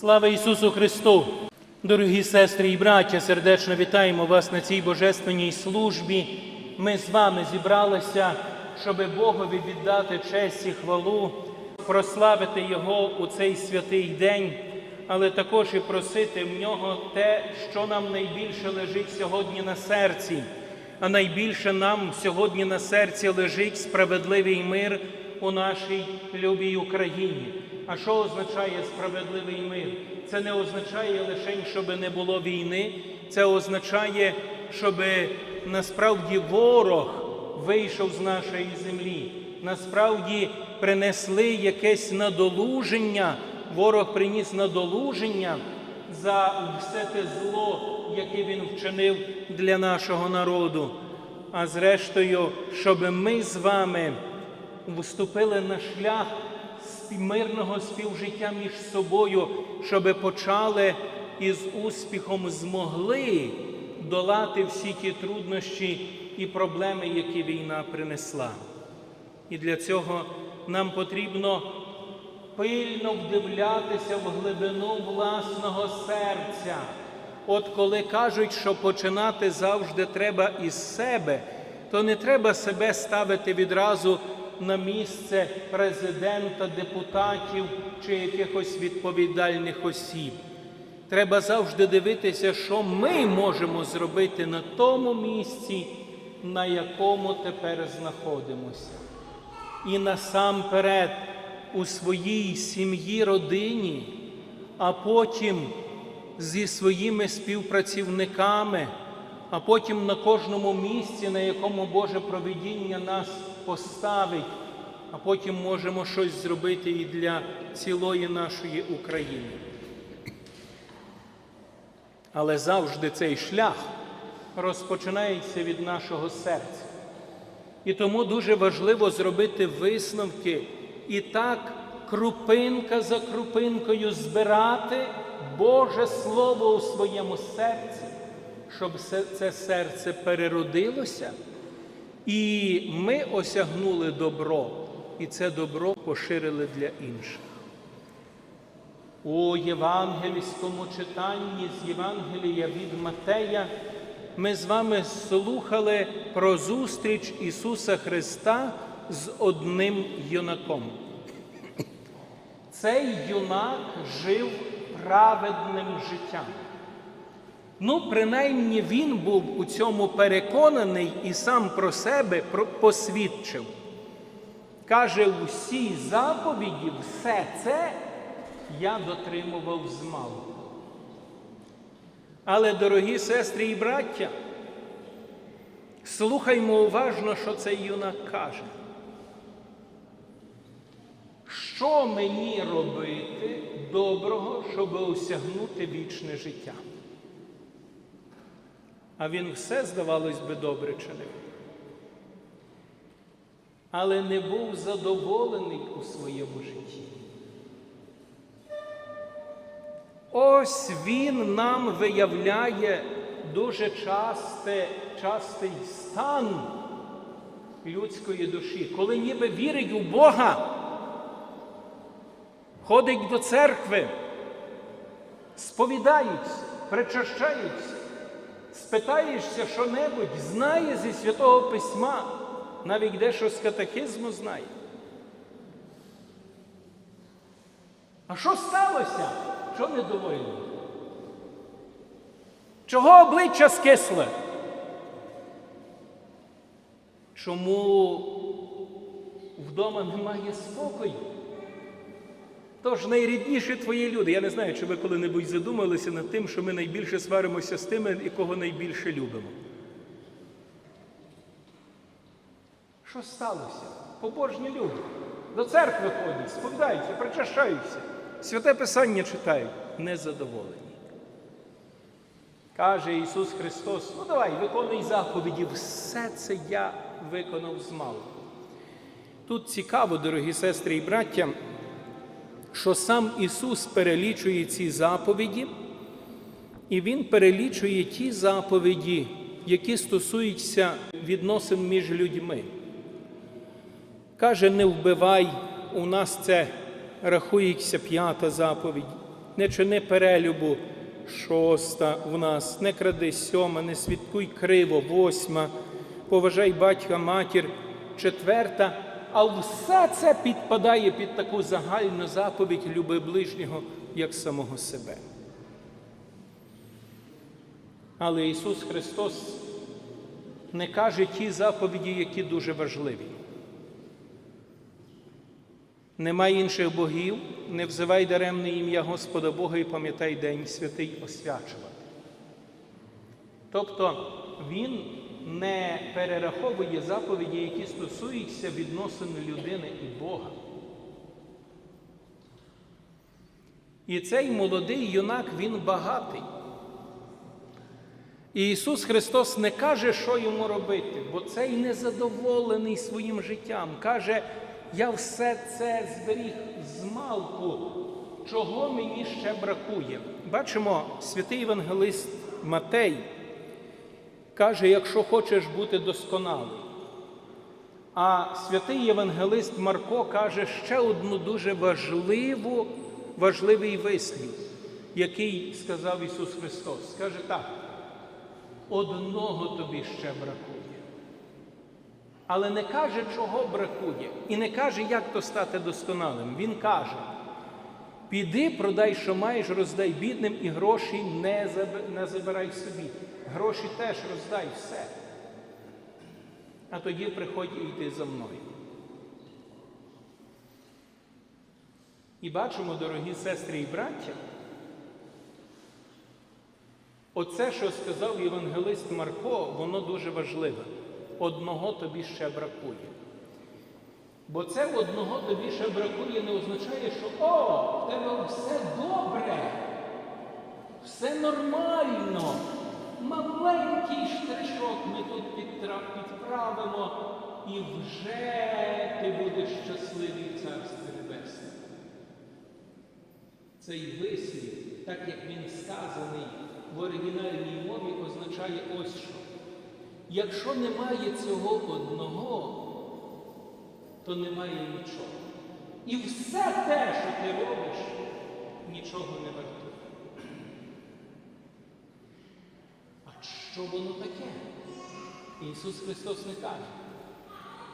Слава Ісусу Христу! Дорогі сестри і браття, сердечно вітаємо вас на цій божественній службі. Ми з вами зібралися, щоб Богові віддати честь і хвалу, прославити Його у цей святий день, але також і просити в нього те, що нам найбільше лежить сьогодні на серці. А найбільше нам сьогодні на серці лежить справедливий мир у нашій любій Україні. А що означає справедливий мир? Це не означає лише, щоб не було війни, це означає, щоб насправді ворог вийшов з нашої землі. Насправді принесли якесь надолуження, ворог приніс надолуження за все те зло, яке він вчинив для нашого народу. А зрештою, щоб ми з вами вступили на шлях мирного співжиття між собою, щоб почали і з успіхом змогли долати всі ті труднощі і проблеми, які війна принесла. І для цього нам потрібно пильно вдивлятися в глибину власного серця. От коли кажуть, що починати завжди треба із себе, то не треба себе ставити відразу на місце президента, депутатів чи якихось відповідальних осіб. Треба завжди дивитися, що ми можемо зробити на тому місці, на якому тепер знаходимося. І насамперед у своїй сім'ї, родині, а потім зі своїми співпрацівниками, а потім на кожному місці, на якому Боже провидіння нас поставить, а потім можемо щось зробити і для цілої нашої України. Але завжди цей шлях розпочинається від нашого серця. І тому дуже важливо зробити висновки і так крупинка за крупинкою збирати Боже Слово у своєму серці, щоб це серце переродилося, і ми осягнули добро, і це добро поширили для інших. У євангельському читанні з Євангелія від Матея ми з вами слухали про зустріч Ісуса Христа з одним юнаком. Цей юнак жив праведним життям. Ну, принаймні він був у цьому переконаний і сам про себе посвідчив. Каже, усі заповіді, все це я дотримував змалку. Але, дорогі сестри і браття, слухаймо уважно, що цей юнак каже. Що мені робити доброго, щоб осягнути вічне життя? А він все, здавалось би, добре чинив. Але не був задоволений у своєму житті. Ось він нам виявляє дуже часте, частий стан людської душі, коли ніби вірить у Бога, ходить до церкви, сповідаються, причащаються, спитаєшся що-небудь, знає зі Святого Письма, навіть дещо з катехизму знає. А що сталося? Що недовольний? Чого обличчя скисле? Чому вдома немає спокою? Тож найрідніші твої люди. Я не знаю, чи ви коли-небудь задумалися над тим, що ми найбільше сваримося з тими, і кого найбільше любимо. Що сталося? Побожні люди. До церкви ходять, сповідаються, причащаються, святе Писання читають, незадоволені. Каже Ісус Христос: ну давай, виконуй заповіді, все це я виконав з змалку. Тут цікаво, дорогі сестри і браття, що сам Ісус перелічує ці заповіді, і Він перелічує ті заповіді, які стосуються відносин між людьми. Каже, не вбивай, у нас це рахується п'ята заповідь. не чини перелюбу, шоста в нас, не кради сьома, не свідкуй криво, восьма, поважай батька, матір, четверта. А все це підпадає під таку загальну заповідь люби ближнього як самого себе. Але Ісус Христос не каже ті заповіді, які дуже важливі. Немає інших богів, не взивай даремне ім'я Господа Бога і пам'ятай День святий освячувати. Тобто Він не перераховує заповіді, які стосуються відносин людини і Бога. І цей молодий юнак, він багатий. І Ісус Христос не каже, що йому робити, бо цей незадоволений своїм життям. Каже, я все це зберіг з малку, чого мені ще бракує. Бачимо, святий Євангелист Матей каже, якщо хочеш бути досконалий. А святий Євангелист Марко каже ще одну дуже важливу, важливий вислів, який сказав Ісус Христос. Скаже так, одного тобі ще бракує. Але не каже, чого бракує, і не каже, як то стати досконалим. Він каже: піди, продай, що маєш, роздай бідним, і гроші не забирай собі. Гроші теж роздай все. А тоді приходь і йди за мною. І бачимо, дорогі сестри і браття, оце, що сказав євангелист Марко, воно дуже важливе. Одного тобі ще бракує. Бо це одного тобі ще бракує не означає, що о, в тебе все добре, все нормально. Маленький штришок ми тут підправимо, і вже ти будеш щасливий в Царстві Небесному. Цей вислів, так як він сказаний в оригінальній мові, означає ось що. Якщо немає цього одного, то немає нічого. І все те, що ти робиш, нічого не вартує. А що воно таке? Ісус Христос не каже.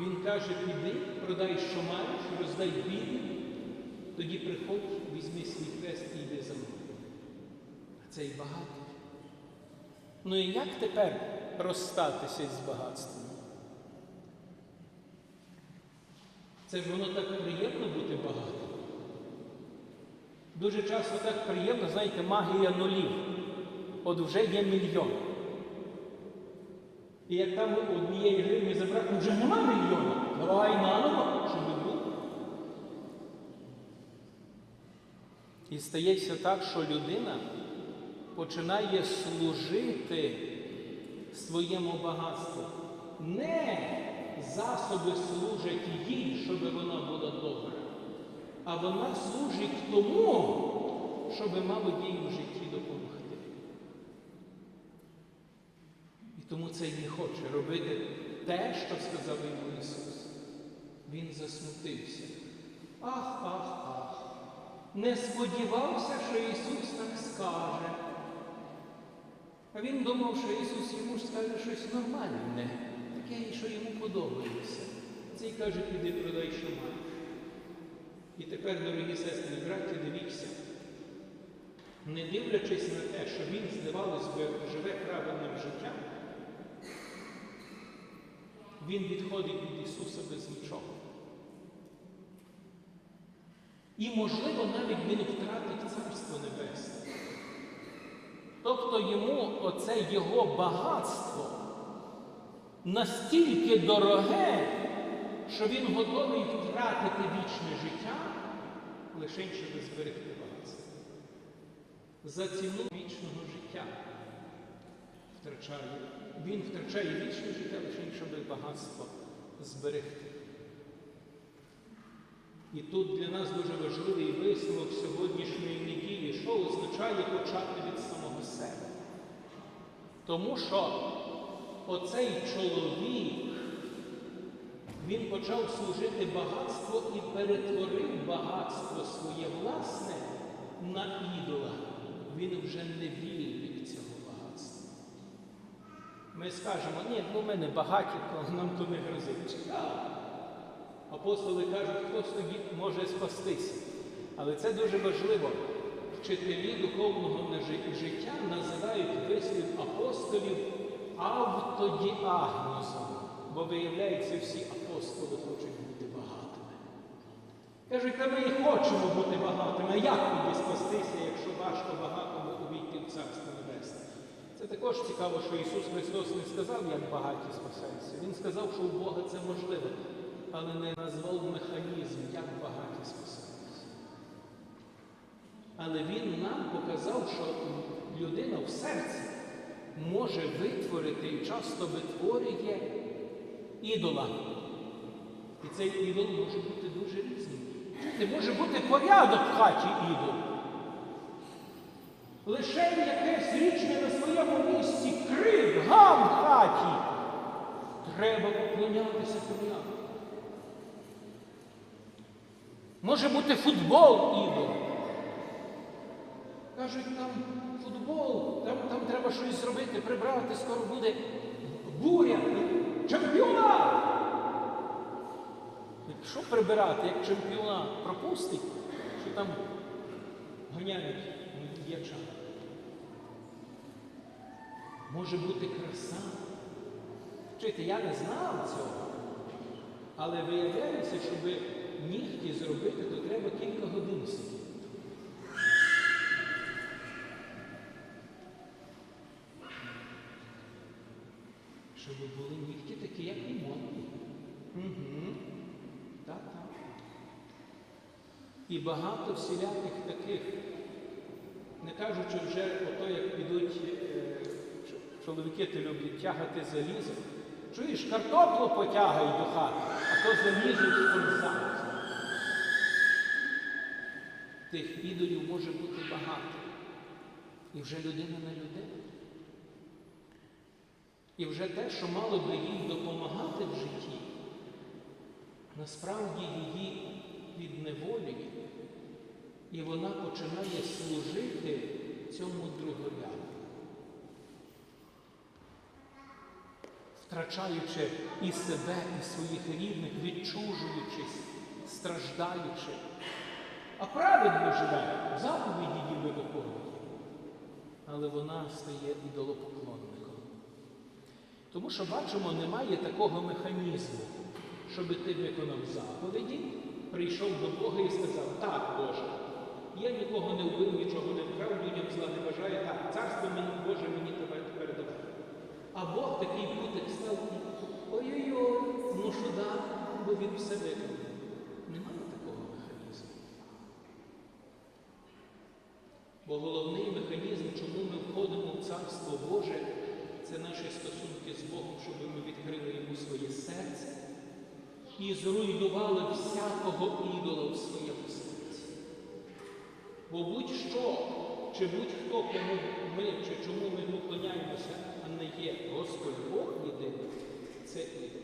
Він каже, піди, продай, що маєш, роздай бідним, тоді приходь, візьми свій хрест і йди за мною. А це і багато. Ну і як тепер розстатися з багатством? Це ж воно так приємно бути багатим. Дуже часто так приємно, знаєте, магія нулів. От вже є мільйон. І як там однієї гривні забрати, ну вже нема мільйона. Давай наново, щоб був. І стається так, що людина починає служити своєму багатству. Не засоби служать їй, щоб вона була добра, а вона служить тому, щоб мало їй в житті допомогти. І тому цей не хоче робити те, що сказав йому Ісус. Він засмутився. Ах, ах, ах. Не сподівався, що Ісус так скаже. А він думав, що Ісус йому ж скаже щось нормальне, таке, що йому подобається. Цей каже, піди продай, що маєш. І тепер, дорогі сестри і браті, дивіться, не дивлячись на те, що він, здавалось би, живе правильним життям, він відходить від Ісуса без нічого. І, можливо, навіть він втратить Царство Небесне. Тобто йому оце його багатство настільки дороге, що він готовий втратити вічне життя, лише щоб зберегти багатство. За ціну вічного життя втрачає. Він втрачає вічне життя лише щоб багатство зберегти. І тут для нас дуже важливий висновок сьогоднішньої неділі, що означає почати від самого себе. Тому що оцей чоловік, він почав служити багатство і перетворив багатство своє власне на ідола, він вже не багатства. Ми скажемо, ні, ну ми не багаті, нам то не грозить. Апостоли кажуть, хто тоді може спастися. Але це дуже важливо. Вчителі духовного життя називають вислів апостолів автодіагнозом, бо виявляється, всі апостоли хочуть бути багатими. Кажуть, та ми і хочемо бути багатими. А як тоді спастися, якщо важко багатому увійти в Царство Небесне? Це також цікаво, що Ісус Христос не сказав, як багаті спасаються. Він сказав, що у Бога це можливо, але не назвав механізм, як багаті спасаються. Але Він нам показав, що людина в серці може витворити і часто витворює ідола. І цей ідол може бути дуже різним. Не може бути порядок в хаті ідол. Лише якесь річне на своєму місці крик, гам в хаті. Треба поклонятися порядку. Може бути футбол ідол. Кажуть, там футбол, там, там треба щось зробити, прибрати, скоро буде буря, чемпіонат. Що прибирати, як чемпіонат пропустить, що там ганяють дівчат? Може бути краса. Чуєте, я не знав цього. Але виявляється, щоб нігті зробити, то треба кілька годин сидіти. Щоб були нігті такі, як і. Угу. Так, так. І багато всіляких таких, не кажучи вже про те, як підуть е, чоловіки, то люблять тягати залізо. Чуєш, картоплу потягай до хати, а то в спортзал. Тих ідолів може бути багато. І вже людина не людина. І вже те, що мало би їй допомагати в житті, насправді її відневолює, і вона починає служити цьому другові, втрачаючи і себе, і своїх рідних, відчужуючись, страждаючи. А праведно живе, заповіді ніби виконує. Але вона стає ідолопоклонником. Тому що бачимо, немає такого механізму, щоб ти виконав заповіді, прийшов до Бога і сказав, так, Боже, я нікого не вбив, нічого не вкрав, людям зла не бажаю, так, царство мені, Боже, мені тебе. А Бог такий путик став, ой-ой-ой, що дати, бо він все виконав. Немає такого механізму. Бо головний механізм, чому ми входимо в Царство Боже, це наші стосунки з Богом, щоб ми відкрили йому своє серце і зруйнували всякого ідола в своєму серці. Бо будь-що, чи будь-хто, кому ми, чому ми поклоняємося, а не є Господь Бог єдиний, це ідол.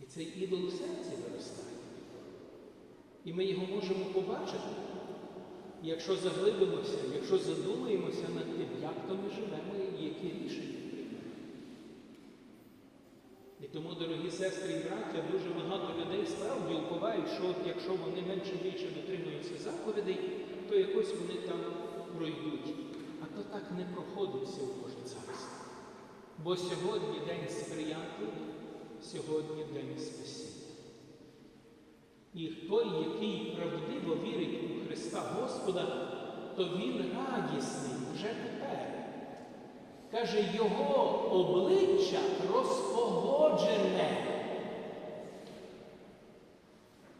І цей ідол у серці виростає. І ми його можемо побачити, якщо заглибимося, якщо задумаємося над тим, як то ми живемо і які рішення приймемо. І тому, дорогі сестри і браття, дуже багато людей справді уповають, що якщо вони менше більше дотримуються заповідей, то якось вони там пройдуть. А то так не проходиться у Боже царство. Бо сьогодні день сприятливий, сьогодні день спасіння. І той, який правдиво вірить у Христа Господа, то він радісний вже тепер. Каже, його обличчя розпогоджене.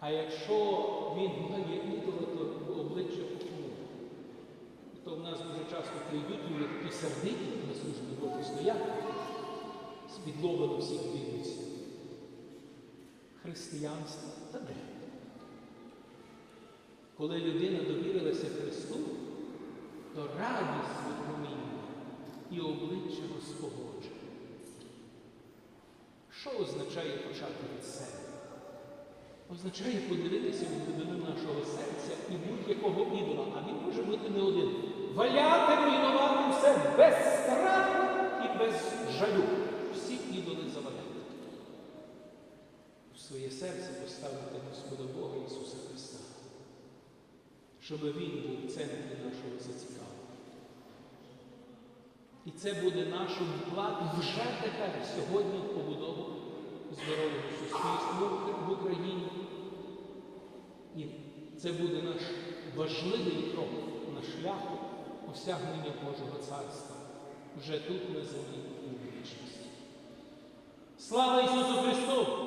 А якщо він має ідола, то обличчя похмуре. Нас дуже часто прийдуть люди такі сердиті на службі Божій стоять, до всіх дивляться. Християнство та де? Коли людина довірилася Христу, то радість відпромінює і обличчя розпогоджує. Що означає почати від себе? означає подивитися в глибину нашого серця і будь-якого ідола. А він може бути не один. Валяти, руйнувати все без страху і без жалю. Всі ідоли заваляти. В своє серце поставити Господа Бога Ісуса Христа, щоб Він був в нашого зацікавлення. І це буде наш вклад вже тепер, сьогодні в побудову здорового суспільства в Україні. І це буде наш важливий крок на шляху осягнення Божого Царства вже тут на землі і в вічності. Слава Ісусу Христу!